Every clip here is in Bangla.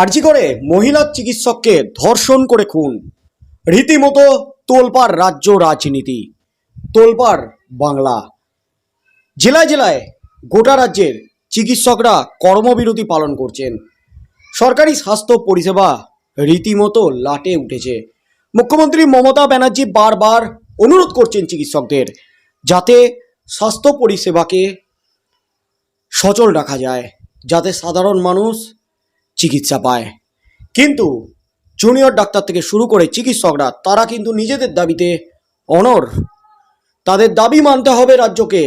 আর্জি করে মহিলা চিকিৎসককে ধর্ষণ করে খুন। রীতিমতো তোলপাড় রাজ্য রাজনীতি। তোলপাড় বাংলা। জেলায় জেলায় গোটা রাজ্যের চিকিৎসকরা কর্মবিরতি পালন করছেন। সরকারি স্বাস্থ্য পরিষেবা রীতিমতো লাটে উঠেছে। মুখ্যমন্ত্রী মমতা ব্যানার্জি বারবার অনুরোধ করছেন চিকিৎসকদের যাতে স্বাস্থ্য পরিষেবাকে সচল রাখা যায়, যাতে সাধারণ মানুষ চিকিৎসা পায়। কিন্তু জুনিয়র ডাক্তার থেকে শুরু করে চিকিৎসকরা, তারা কিন্তু নিজেদের দাবিতে অনর তাদের দাবি মানতে হবে রাজ্যকে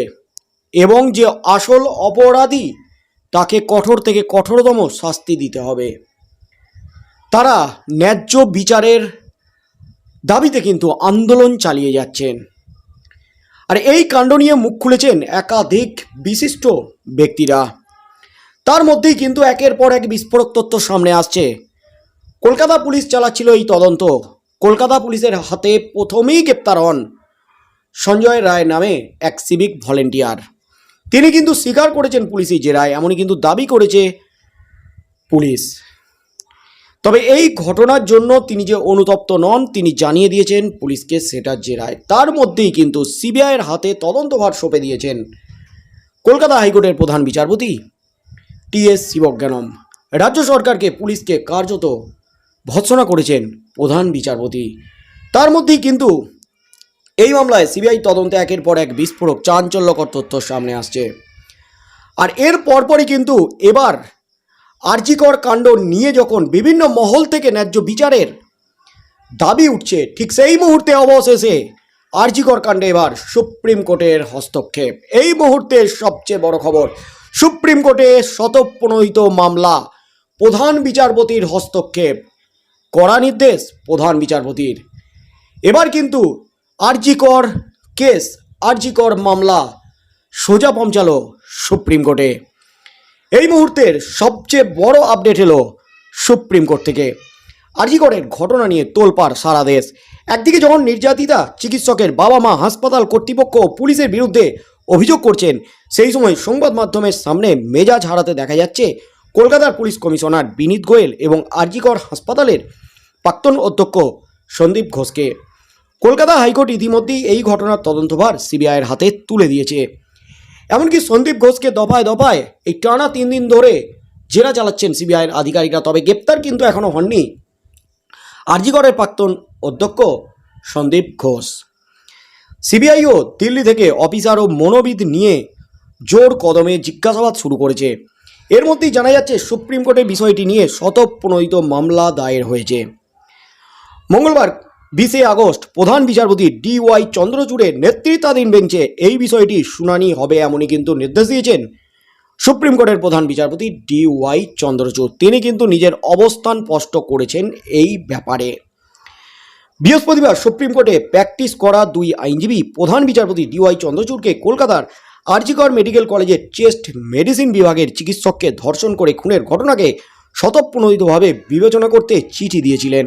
এবং যে আসল অপরাধী, তাকে কঠোর থেকে কঠোরতম শাস্তি দিতে হবে। তারা ন্যায্য বিচারের দাবিতে কিন্তু আন্দোলন চালিয়ে যাচ্ছেন। আর এই কাণ্ড নিয়ে মুখ খুলেছেন একাধিক বিশিষ্ট ব্যক্তিরা। তার মধ্যেই কিন্তু একের পর এক বিস্ফোরক তথ্য সামনে আসছে। কলকাতা পুলিশ চালাচ্ছিল এই তদন্ত। কলকাতা পুলিশের হাতে প্রথমেই গ্রেপ্তার হন সঞ্জয় রায় নামে এক সিভিক ভলেন্টিয়ার তিনি কিন্তু স্বীকার করেছেন পুলিশি জেরায়, এমনই কিন্তু দাবি করেছে পুলিশ। তবে এই ঘটনার জন্য তিনি যে অনুতপ্ত নন, তিনি জানিয়ে দিয়েছেন পুলিশকে সেটার জেরায়। তার মধ্যেই কিন্তু সিবিআইয়ের হাতে তদন্তভার সঁপে দিয়েছেন কলকাতা হাইকোর্টের প্রধান বিচারপতি টি এস শিবজ্ঞানম। রাজ্য সরকারকে পুলিশকে কার্যত ভৎসনা করেছেন প্রধান বিচারপতি। তার মধ্যেই কিন্তু এই মামলায় সিবিআই তদন্তে একের পর এক বিস্ফোরক চাঞ্চল্যকর তথ্য সামনে আসছে। আর এর পরপরই কিন্তু এবার আর্জিকর কাণ্ড নিয়ে যখন বিভিন্ন মহল থেকে ন্যায্য বিচারের দাবি উঠছে, ঠিক সেই মুহূর্তে অবশেষে আরজিকর কাণ্ডে এবার সুপ্রিম কোর্টের হস্তক্ষেপ। এই মুহূর্তে সবচেয়ে বড় খবর সুপ্রিম কোর্টে শতপ্রণোদিত মামলা, প্রধান বিচারপতির হস্তক্ষেপ। কড়া নির্দেশ প্রধান বিচারপতির। এবার কিন্তু আরজিকর কেস, আরজিকর মামলা সোজা পৌঁছালো সুপ্রিম কোর্টে। এই মুহূর্তের সবচেয়ে বড় আপডেট এলো সুপ্রিম কোর্ট থেকে। আরজিকরের ঘটনা নিয়ে তোলপাড় সারা দেশ। একদিকে যখন নির্যাতিতা চিকিৎসকের বাবা মা হাসপাতাল কর্তৃপক্ষ পুলিশের বিরুদ্ধে অভিযোগ করছেন। সেই সময় সংবাদ মাধ্যমের সামনে মেজাজ হারাতে দেখা যাচ্ছে কলকাতার পুলিশ কমিশনার বিনীত গোয়েল এবং আরজিকর হাসপাতালের প্রাক্তন অধ্যক্ষ সন্দীপ ঘোষকে। কলকাতা হাইকোর্ট ইতিমধ্যেই এই ঘটনার তদন্তভার সিবিআইয়ের হাতে তুলে দিয়েছে। এমনকি সন্দীপ ঘোষকে দফায় দফায় এই টানা তিন দিন ধরে জেরা চালাচ্ছেন সিবিআইয়ের আধিকারিকরা, তবে গ্রেপ্তার কিন্তু এখনও হননি আরজিগড়ের প্রাক্তন অধ্যক্ষ সন্দীপ ঘোষ। সিবিআইও দিল্লি থেকে অফিসার ও মনোবিদ নিয়ে জোর কদমে জিজ্ঞাসাবাদ শুরু করেছে। এর মধ্যেই জানা যাচ্ছে, সুপ্রিম কোর্টে বিষয়টি নিয়ে শতপ্রণোদিত মামলা দায়ের হয়েছে। মঙ্গলবার বিশে আগস্ট প্রধান বিচারপতি ডি ওয়াই চন্দ্রচূড়ের নেতৃত্বাধীন বেঞ্চে এই বিষয়টি শুনানি হবে এমনই কিন্তু নির্দেশ দিয়েছেন সুপ্রিম কোর্টের প্রধান বিচারপতি ডি ওয়াই চন্দ্রচূড়। তিনি কিন্তু নিজের অবস্থান স্পষ্ট করেছেন এই ব্যাপারে। বৃহস্পতিবার সুপ্রিম কোর্টে প্র্যাকটিস করা দুই আইনজীবী প্রধান বিচারপতি ডি ওয়াই চন্দ্রচূড়কে কলকাতার আরজিকর মেডিকেল কলেজের চেস্ট মেডিসিন বিভাগের চিকিৎসককে ধর্ষণ করে খুনের ঘটনাকে শতপ্রণোদিতভাবে বিবেচনা করতে চিঠি দিয়েছিলেন।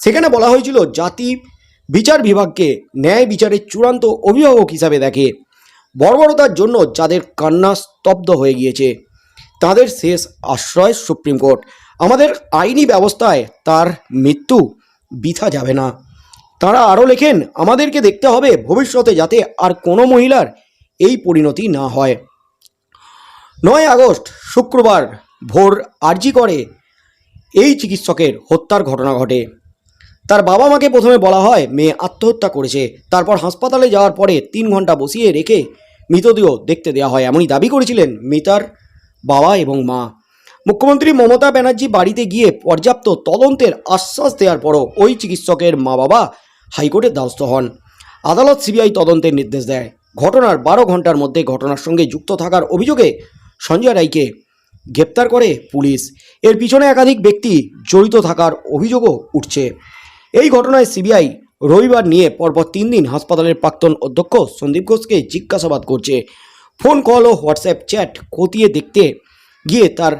সেখানে বলা হয়েছিল, জাতি বিচার বিভাগকে ন্যায় বিচারের চূড়ান্ত অভিভাবক হিসাবে দেখে। বর্বরতার জন্য যাদের কান্না স্তব্ধ হয়ে গিয়েছে, তাদের শেষ আশ্রয় সুপ্রিম কোর্ট। আমাদের আইনি ব্যবস্থায় তার মৃত্যু বৃথা যাবে না। তারা আরও লেখেন, আমাদেরকে দেখতে হবে ভবিষ্যতে যাতে আর কোনো মহিলার এই পরিণতি না হয়। নয় আগস্ট, শুক্রবার, ভোর আরজি করে এই চিকিৎসকের হত্যার ঘটনা ঘটে। তার বাবা মাকে প্রথমে বলা হয়, মেয়ে আত্মহত্যা করেছে। তারপর হাসপাতালে যাওয়ার পরে তিন ঘণ্টা বসিয়ে রেখে মৃতদেহ দেখতে দেওয়া হয়। এমনই দাবি করেছিলেন মিতার বাবা এবং মা। মুখ্যমন্ত্রী মমতা ব্যানার্জি বাড়িতে গিয়ে পর্যাপ্ত তদন্তের আশ্বাস দেওয়ার পরও ওই চিকিৎসকের মা বাবা হাইকোর্টের দ্বারস্থ হন। আদালত সিবিআই তদন্তের নির্দেশ দেয়। ঘটনার বারো ঘণ্টার মধ্যে ঘটনার সঙ্গে যুক্ত থাকার অভিযোগে সঞ্জয় রায়কে গ্রেপ্তার করে পুলিশ। এর পিছনে একাধিক ব্যক্তি জড়িত থাকার অভিযোগও উঠছে। এই ঘটনায় সিবিআই রবিবার নিয়ে পরপর তিন দিন হাসপাতালের প্রাক্তন অধ্যক্ষ সন্দীপ ঘোষকে জিজ্ঞাসাবাদ করছে। ফোন কল ও হোয়াটসঅ্যাপ চ্যাট খতিয়ে দেখতে গিয়ে তার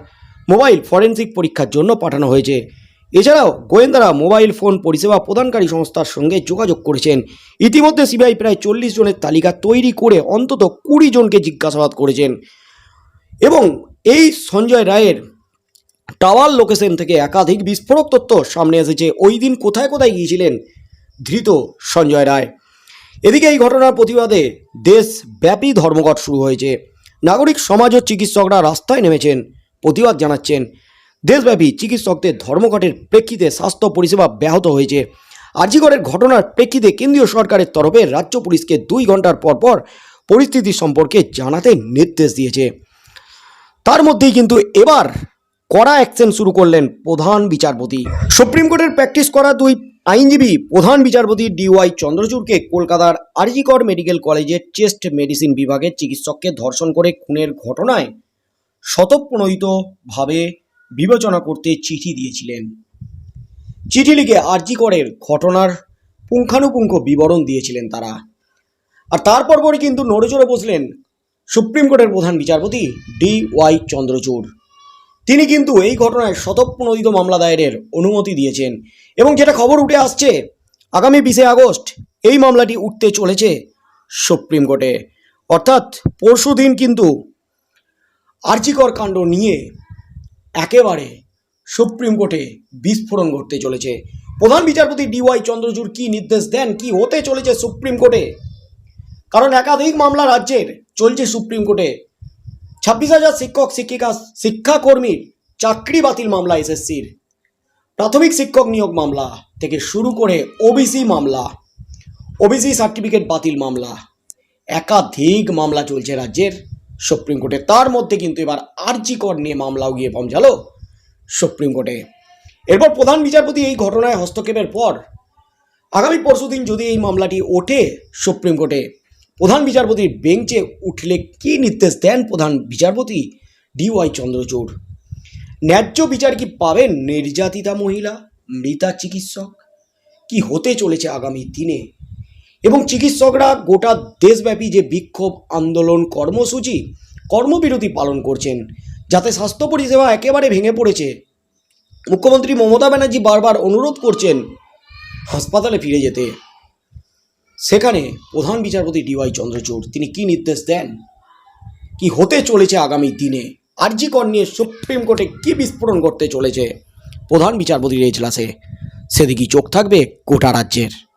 মোবাইল ফরেনসিক পরীক্ষার জন্য পাঠানো হয়েছে। এছাড়াও গোয়েন্দারা মোবাইল ফোন পরিষেবা প্রদানকারী সংস্থার সঙ্গে যোগাযোগ করেছেন। ইতিমধ্যে সিবিআই প্রায় চল্লিশ জনের তালিকা তৈরি করে অন্তত কুড়ি জনকে জিজ্ঞাসাবাদ করেছেন। এবং এই সঞ্জয় রায়ের টাওয়ার লোকেশন থেকে একাধিক বিস্ফোরক তথ্য সামনে এসেছে। ওই দিন কোথায় কোথায় গিয়েছিলেন ধৃত সঞ্জয় রায়। এদিকে এই ঘটনার প্রতিবাদে দেশব্যাপী ধর্মঘট শুরু হয়েছে। নাগরিক সমাজ ও চিকিৎসকরা রাস্তায় নেমেছেন। প্রতিবাদ জানাচ্ছেন। দেশব্যাপী চিকিৎসকদের ধর্মঘটের প্রেক্ষিতে স্বাস্থ্য পরিষেবা ব্যাহত হয়েছে। আরজিগড়ের ঘটনার প্রেক্ষিতে কেন্দ্রীয় সরকারের তরফে রাজ্য পুলিশকে দুই ঘণ্টার পর পর পরিস্থিতি সম্পর্কে জানাতে নির্দেশ দিয়েছে। তার মধ্যেই কিন্তু এবার কড়া অ্যাকশন শুরু করলেন প্রধান বিচারপতি। সুপ্রিম কোর্টের প্র্যাকটিস করা দুই আইনজীবী প্রধান বিচারপতি ডিওয়াই চন্দ্রচূড়কে কলকাতার আরজিকর মেডিকেল কলেজের চেস্ট মেডিসিন বিভাগের চিকিৎসককে ধর্ষণ করে খুনের ঘটনায় স্বতঃপ্রণোদিতভাবে বিবেচনা করতে চিঠি দিয়েছিলেন। চিঠি লিখে আরজি করের ঘটনার পুঙ্খানুপুঙ্খ বিবরণ দিয়েছিলেন তারা। আর তারপর পরই কিন্তু নড়েচড়ে বসলেন সুপ্রিম কোর্টের প্রধান বিচারপতি ডি ওয়াই চন্দ্রচূড়। তিনি কিন্তু এই ঘটনায় শতপ্রণোদিত মামলা দায়েরের অনুমতি দিয়েছেন এবং যেটা খবর উঠে আসছে, আগামী বিশে আগস্ট এই মামলাটি উঠতে চলেছে সুপ্রিম কোর্টে। অর্থাৎ পরশু দিন কিন্তু আর্জিকর কাণ্ড নিয়ে একেবারে সুপ্রিম কোর্টে বিস্ফোরণ ঘটতে চলেছে। প্রধান বিচারপতি ডিওয়াই চন্দ্রচূড় কি নির্দেশ দেন, কি হতে চলেছে সুপ্রিম কোর্টে? কারণ একাধিক মামলা রাজ্যের চলছে সুপ্রিম কোর্টে। ছাব্বিশ হাজার শিক্ষক, শিক্ষিকা শিক্ষাকর্মীর চাকরি বাতিল মামলা এসএসসির। প্রাথমিক শিক্ষক নিয়োগ মামলা থেকে শুরু করে ওবিসি মামলা, ওবিসি সার্টিফিকেট বাতিল মামলা। একাধিক মামলা চলছে রাজ্যের। সুপ্রিম কোর্টে। তার মধ্যে কিন্তু এবার আরজি কর নিয়ে মামলাও গিয়ে পৌঁছালো সুপ্রিম কোর্টে। এরপর প্রধান বিচারপতি এই ঘটনায় হস্তক্ষেপের পর আগামী পরশুদিন যদি এই মামলাটি ওঠে সুপ্রিম কোর্টে, প্রধান বিচারপতির বেঞ্চে উঠলে কি নির্দেশ দেন প্রধান বিচারপতি ডিওয়াই চন্দ্রচূড়? ন্যায্য বিচার কি পাবেন নির্যাতিতা মহিলা, মৃতা চিকিৎসক? কি হতে চলেছে আগামী দিনে? এবং চিকিৎসকরা গোটা দেশব্যাপী যে বিক্ষোভ আন্দোলন কর্মসূচি, কর্মবিরতি পালন করছেন, যাতে স্বাস্থ্য পরিষেবা একেবারে ভেঙে পড়েছে। মুখ্যমন্ত্রী মমতা ব্যানার্জি বারবার অনুরোধ করছেন হাসপাতালে ফিরে যেতে। সেখানে প্রধান বিচারপতি ডিওয়াই চন্দ্রচূড়, তিনি কি নির্দেশ দেন? কি হতে চলেছে আগামী দিনে? আরজি কর নিয়ে সুপ্রিম কোর্টে কি বিস্ফোরণ করতে চলেছে? প্রধান বিচারপতির এজলাসে সেদিকেই চোখ থাকবে গোটা রাজ্যের।